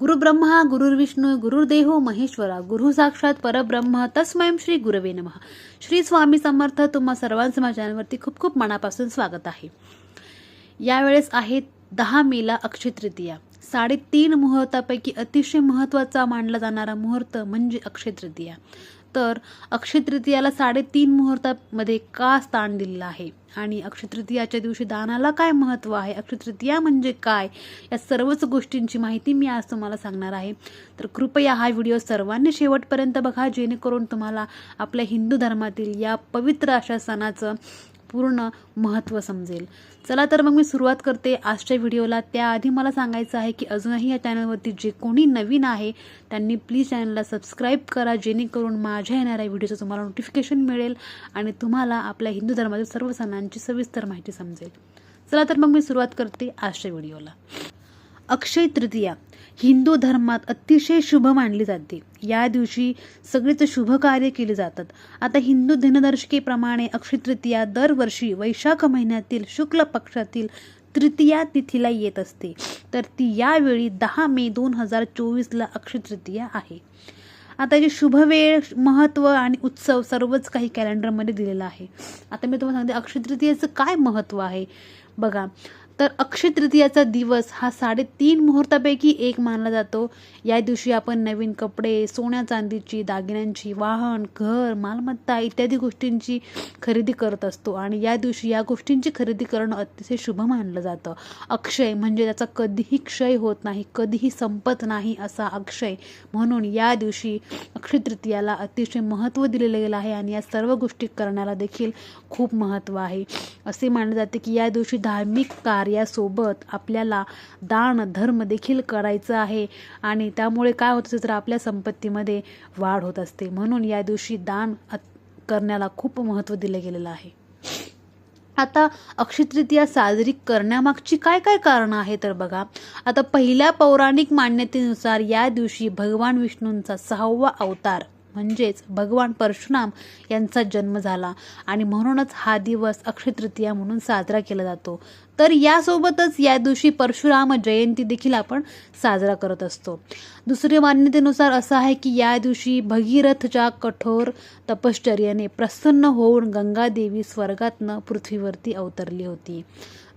गुरुब्रह्मा गुरुर्विष्णू गुरुर्देहो महेश्वरा गुरु साक्षात परब्रह्म तस्मयं श्री गुरवे नमः. श्री स्वामी समर्थ तुम्हा सर्वांचं माझ्या चॅनलवरती खूप खूप मनापासून स्वागत आहे. यावेळेस आहे दहा मेला अक्षय तृतीया. साडेतीन मुहूर्तापैकी अतिशय महत्त्वाचा मानला जाणारा मुहूर्त म्हणजे अक्षय तृतीया. तर अक्षय तृतीयाला साडेतीन मुहूर्तामध्ये का स्थान दिलेलं आहे? आणि अक्षयतृतीयाच्या दिवशी दानाला काय महत्त्व आहे? अक्षयतृतीया म्हणजे काय? या सर्वच गोष्टींची माहिती मी आज तुम्हाला सांगणार आहे. तर कृपया हा व्हिडिओ सर्वांनी शेवटपर्यंत बघा जेणेकरून तुम्हाला आपल्या हिंदू धर्मातील या पवित्र अशा सणाचं पूर्ण महत्त्व समजेल. चला तर मग मी सुरुवात करते आजच्या व्हिडिओला. त्याआधी मला सांगायचं आहे की अजूनही या चॅनलवरती जे कोणी नवीन आहे त्यांनी प्लीज चॅनलला सबस्क्राईब करा जेणेकरून माझ्या येणाऱ्या व्हिडिओचं तुम्हाला नोटिफिकेशन मिळेल आणि तुम्हाला आपल्या हिंदू धर्मातील सर्व सणांची सविस्तर माहिती समजेल. चला तर मग मी सुरुवात करते आजच्या व्हिडिओला. अक्षय तृतीया. हिंदू धर्मात अतिशय शुभ मानली जाते. या दिवशी सगळेच शुभ कार्य केले जातात. आता हिंदू दिनदर्शिकेप्रमाणे अक्षय तृतीया दरवर्षी वैशाख महिन्यातील शुक्ल पक्षातील तृतीया तिथीला येत असते. तर ती यावेळी दहा मे दोन हजार चोवीसला अक्षय तृतीया आहे. आता जे शुभ वेळ महत्त्व आणि उत्सव सर्वच काही कॅलेंडरमध्ये दिलेलं आहे. आता मी तुम्हाला सांगते अक्षय तृतीयेचं काय महत्त्व आहे. बघा तर अक्षय तृतीयाचा दिवस हा साडेतीन मुहूर्तापैकी एक मानला जातो. या दिवशी आपण नवीन कपडे सोन्या चांदीची दागिन्यांची वाहन घर मालमत्ता इत्यादी गोष्टींची खरेदी करत असतो आणि या दिवशी या गोष्टींची खरेदी करणं अतिशय शुभ मानलं जातं. अक्षय म्हणजे त्याचा कधीही क्षय होत नाही कधीही संपत नाही असा अक्षय. म्हणून या दिवशी अक्षय तृतीयाला अतिशय महत्त्व दिलेलं गेलं आहे आणि या सर्व गोष्टी करण्याला देखील खूप महत्त्व आहे. असे मानले जाते की या दिवशी धार्मिक कार्यासोबत आपल्याला दान धर्म देखील करायचं आहे. आणि त्यामुळे काय होतं तर आपल्या संपत्तीमध्ये वाढ होत असते. म्हणून या दिवशी दान करण्याला खूप महत्त्व दिलं गेलेलं आहे. आता अक्षयतृतीया साजरी करण्यामागची काय काय कारणं आहे तर बघा. आता पहिल्या पौराणिक मान्यतेनुसार या दिवशी भगवान विष्णूंचा सहावा अवतार म्हणजेच भगवान परशुराम यांचा जन्म झाला. आणि म्हणूनच हा दिवस अक्षय तृतीया म्हणून साजरा केला जातो. तर यासोबतच या दिवशी परशुराम जयंती देखील आपण साजरा करत असतो. दुसरी मान्यतेनुसार असं आहे की या दिवशी भगीरथच्या कठोर तपश्चर्याने प्रसन्न होऊन गंगादेवी स्वर्गातनं पृथ्वीवरती अवतरली होती.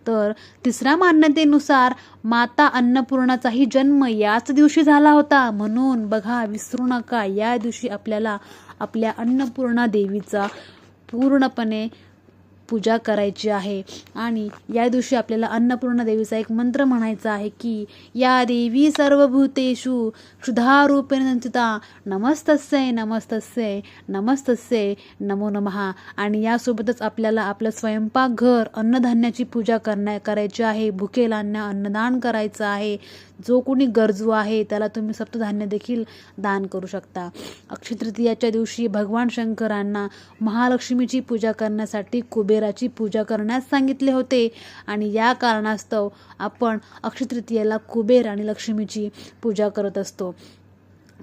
तर तिसऱ्या मान्यतेनुसार माता अन्नपूर्णाचाही जन्म याच दिवशी झाला होता. म्हणून बघा विसरू नका. या दिवशी आपल्याला आपल्या अन्नपूर्णा देवीचा पूर्णपणे पूजा करायची आहे. आणि या दिवशी आपल्याला अन्नपूर्णा देवीचा एक मंत्र म्हणायचा आहे की या देवी सर्वभूतेषु क्षुधारूपेण संचिता नमस्तस्ये नमस्तस्ये नमस्तस्ये नमो नमहा आणि यासोबतच आपल्याला आपलं स्वयंपाकघर अन्नधान्याची पूजा करण्या करायची आहे. भुकेलांना अन्नदान करायचं आहे. जो कोणी गरजू आहे त्याला तुम्ही सप्तधान्य देखील दान करू शकता. अक्षतृतीयाच्या दिवशी भगवान शंकरांना महालक्ष्मीची पूजा करण्यासाठी कुबेराची पूजा करण्यास सांगितले होते. आणि या कारणास्तव आपण अक्षयतृतीयाला कुबेर आणि लक्ष्मीची पूजा करत असतो.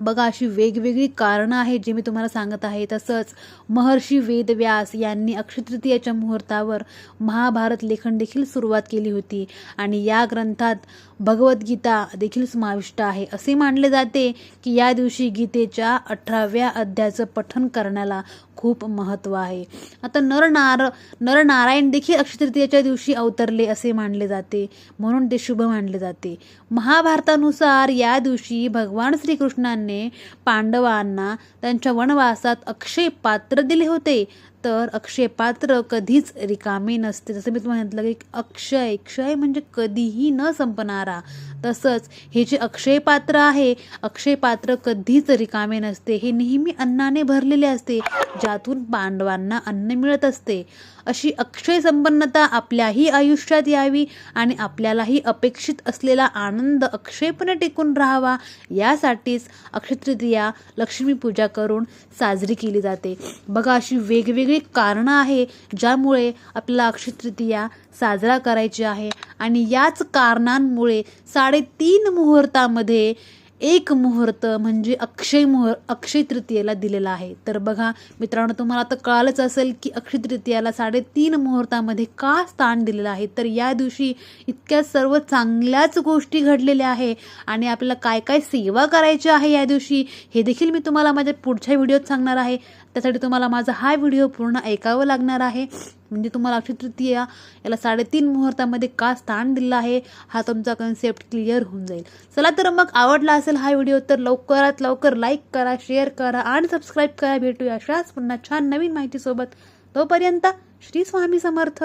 बघा अशी वेगवेगळी कारणं आहेत जी मी तुम्हाला सांगत आहे. तसंच महर्षी वेदव्यास यांनी अक्षतृतीयाच्या मुहूर्तावर महाभारत लेखन देखील सुरुवात केली होती. आणि या ग्रंथात भगवद्गीता देखील समाविष्ट आहे. असे मानले जाते की या दिवशी गीतेच्या अठराव्या अध्यायाचं पठन करण्याला खूप महत्त्व आहे. आता नरनार नरनारायण देखील अक्षय तृतीयाच्या दिवशी अवतरले असे मानले जाते. म्हणून ते शुभ मानले जाते. महाभारतानुसार या दिवशी भगवान श्रीकृष्णांनी पांडवांना त्यांच्या वनवासात अक्षय पात्र दिले होते. तर अक्षयपात्र कधीच रिकामे नसते. जसं मी तुम्हाला म्हटलं की अक्षय क्षय म्हणजे कधीही न संपणारा. तसंच हे जे अक्षय पात्र आहे अक्षय पात्र कधीच रिकामे नसते. हे नेहमी अन्नाने भरलेले असते ज्यातून पांडवांना अन्न मिळत असते. अशी अक्षय संपन्नता आपल्याही आयुष्यात यावी आणि आपल्यालाही अपेक्षित असलेला आनंद अक्षयपणे टिकून राहावा यासाठीच अक्षतृतीया लक्ष्मीपूजा करून साजरी केली जाते. बघा अशी वेगवेगळी कारणं आहे ज्यामुळे आपल्याला अक्षतृतीया साजरा करायची आहे. आणि याच कारणांमुळे साडेतीन मुहूर्तामध्ये एक मुहूर्त म्हणजे अक्षय मुहूर्त अक्षय तृतीयेला दिलेला आहे. तर बघा मित्रांनो तुम्हाला आता कळालंच असेल की अक्षय तृतीयाला साडेतीन मुहूर्तामध्ये का स्थान दिलेलं आहे? तर या दिवशी इतक्या सर्व चांगल्याच गोष्टी घडलेल्या आहे आणि आपल्याला काय काय सेवा करायची आहे या दिवशी हे देखील मी तुम्हाला माझ्या पुढच्या व्हिडिओत सांगणार आहे. त्यासाठी तुम्हाला माझा हा व्हिडिओ पूर्ण ऐकावं लागणार आहे. म्हणजे तुम्हाला अक्षय तृतीया याला साडेतीन मुहूर्तामध्ये का स्थान दिलं आहे हा तुमचा कन्सेप्ट क्लिअर होऊन जाईल. चला तर मग आवडला असेल हा व्हिडिओ तर लवकरात लवकर लाईक करा शेअर करा आणि सबस्क्राईब करा. भेटूया अशाच पुन्हा छान नवीन माहितीसोबत. तोपर्यंत श्री स्वामी समर्थ.